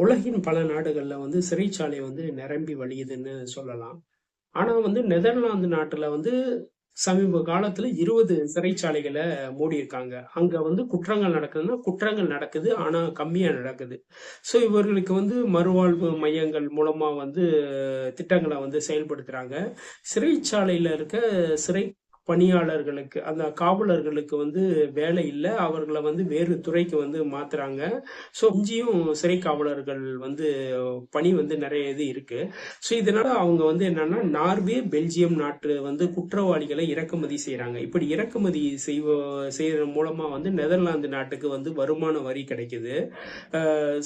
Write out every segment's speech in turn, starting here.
உலகின் பல நாடுகளில் வந்து சிறைச்சாலை வந்து நிரம்பி வழியுதுன்னு சொல்லலாம். ஆனால் வந்து நெதர்லாந்து நாட்டில் வந்து சமீப காலத்தில் இருபது சிறைச்சாலைகளை மூடியிருக்காங்க. அங்கே வந்து குற்றங்கள் நடக்குதுன்னா, குற்றங்கள் நடக்குது. ஆனால் கம்மியாக நடக்குது. ஸோ இவர்களுக்கு வந்து மறுவாழ்வு மையங்கள் மூலமாக வந்து திட்டங்களை வந்து செயல்படுத்துகிறாங்க சிறைச்சாலையில் இருக்க சிறை பணியாளர்களுக்கு, அந்த காவலர்களுக்கு வந்து வேலை இல்லை அவர்களை வந்து வேறு துறைக்கு வந்து மாத்துறாங்க. ஸோ இஞ்சியும் சிறை காவலர்கள் வந்து பணி வந்து நிறைய இது இருக்கு. ஸோ இதனால அவங்க வந்து என்னன்னா, நார்வே, பெல்ஜியம் நாட்டு வந்து குற்றவாளிகளை இறக்குமதி செய்யறாங்க இப்படி இறக்குமதி செய்வ செய்யற மூலமா வந்து நெதர்லாந்து நாட்டுக்கு வந்து வருமான வரி கிடைக்குது.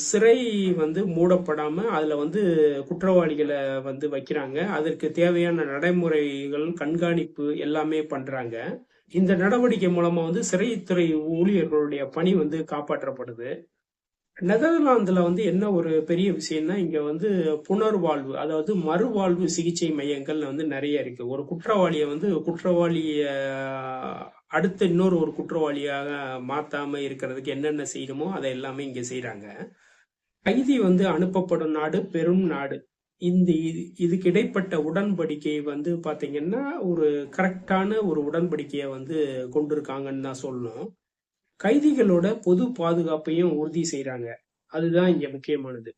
சிறை வந்து மூடப்படாம அதுல வந்து குற்றவாளிகளை வந்து வைக்கிறாங்க. அதற்கு தேவையான நடைமுறைகள், கண்காணிப்பு எல்லாமே பண்றாங்க. இந்த நடவடிக்கை மூலமா வந்து சிறைத்துறை ஊழியர்களுடைய பணி வந்து காப்பாற்றப்படுது. நெதர்லாந்துல வந்து என்ன ஒரு பெரிய விஷயம்னா, இங்க வந்து புனர்வாழ்வு, அதாவது மறுவாழ்வு சிகிச்சை மையங்கள் வந்து நிறைய இருக்கு. ஒரு குற்றவாளியை வந்து குற்றவாளிய அடுத்து இன்னொரு ஒரு குற்றவாளியாக மாத்தாம இருக்கிறதுக்கு என்னென்ன செய்யணுமோ, அதை எல்லாமே இங்க செய்யறாங்க கைதி வந்து அனுப்பப்படும் நாடு பெரும் நாடு. இந்த இது இதுக்கு இடைப்பட்ட உடன்படிக்கை வந்து பாத்தீங்கன்னா, ஒரு கரெக்டான ஒரு உடன்படிக்கையை வந்து கொண்டிருக்காங்கன்னு தான் சொல்லணும். கைதிகளோட பொது பாதுகாப்பையும் உறுதி செய்கிறாங்க அதுதான் இங்க முக்கியமானது.